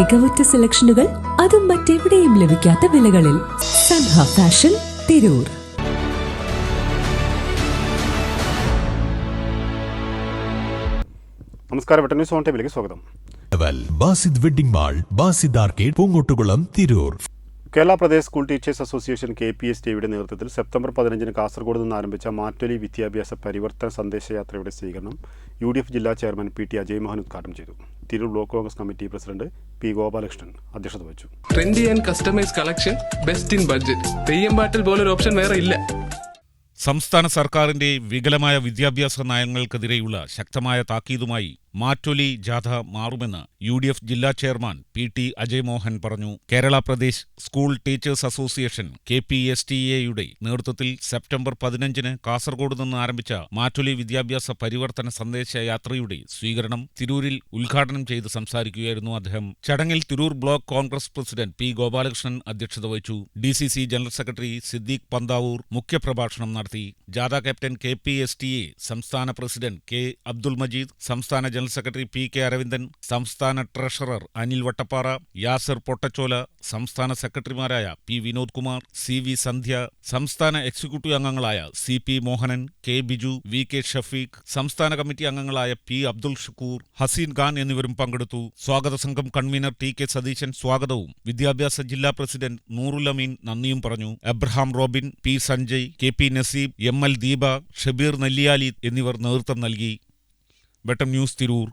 മികവുറ്റ സെലക്ഷനുകൾ അതും മറ്റെവിടെയും ലഭിക്കാത്ത വിലകളിൽ സൻഹ ഫാഷൻ തിരൂർ. നമസ്കാരം വെട്ടൻ ന്യൂസ് ഓൺ ടൈമിലേക്ക് സ്വാഗതം. Basid wedding mall Basid arcade Poongottukulam Tirur. Kerala Pradesh school teachers association K P S ടിയുടെ നേതൃത്വത്തിൽ സെപ്റ്റംബർ പതിനഞ്ചിന് കാസർഗോഡ് നിന്ന് ആരംഭിച്ച മാറ്റൊലി വിദ്യാഭ്യാസ പരിവർത്തന സന്ദേശയാത്രയുടെ സ്വീകരണം യു ഡി എഫ് ജില്ലാ chairman P T Ajay Mohan ഉദ്ഘാടനം ചെയ്തു. Tirur block Congress committee president P Gopalakrishnan അധ്യക്ഷത വഹിച്ചു. Trendy and customise collection best in budget. Theyyam പാട്ടിൽ പോലൊരു ഓപ്ഷൻ വേറെ ഇല്ല. സംസ്ഥാന സർക്കാരിന്റെ വികലമായ വിദ്യാഭ്യാസ നയങ്ങൾക്കെതിരെയുള്ള ശക്തമായ താക്കീതുമായി മാറ്റൊലി ജാഥ മാറുമെന്ന് യു ഡി എഫ് ജില്ലാ ചെയർമാൻ പി ടി അജയ്മോഹൻ പറഞ്ഞു. Kerala Pradesh school teachers association K P S T എയുടെ നേതൃത്വത്തിൽ സെപ്റ്റംബർ പതിനഞ്ചിന് കാസർഗോഡ് നിന്ന് ആരംഭിച്ച മാറ്റൊലി വിദ്യാഭ്യാസ പരിവർത്തന സന്ദേശ യാത്രയുടെ സ്വീകരണം തിരൂരിൽ ഉദ്ഘാടനം ചെയ്ത് സംസാരിക്കുകയായിരുന്നു അദ്ദേഹം. ചടങ്ങിൽ Tirur block Congress president P Gopalakrishnan അധ്യക്ഷത വഹിച്ചു. D C C general secretary Siddique Panthavoor മുഖ്യപ്രഭാഷണം നടത്തി. ജാഥ captain K P S T A സംസ്ഥാന പ്രസിഡന്റ് കെ അബ്ദുൾ മജീദ് സംസ്ഥാന general secretary P K Aravindan സംസ്ഥാന ട്രഷറർ അനിൽ വട്ടപ്പാറ യാസർ പൊട്ടച്ചോല സംസ്ഥാന സെക്രട്ടറിമാരായ P Vinod Kumar C V Sandhya സംസ്ഥാന എക്സിക്യൂട്ടീവ് അംഗങ്ങളായ C P Mohanan K Biju V K Shafeeq സംസ്ഥാന കമ്മിറ്റി അംഗങ്ങളായ പി അബ്ദുൾ ഷുക്കൂർ ഹസീൻ ഖാൻ എന്നിവരും പങ്കെടുത്തു. സ്വാഗത സംഘം കൺവീനർ ടി കെ സതീശൻ സ്വാഗതവും വിദ്യാഭ്യാസ ജില്ലാ പ്രസിഡന്റ് നൂറുലമീൻ നന്ദിയും പറഞ്ഞു. Abraham Robin P Sanjay K P Naseeb M L Deepa Shabeer Nelliyali എന്നിവർ നേതൃത്വം നൽകി. വെട്ടം ന്യൂസ് തിരൂർ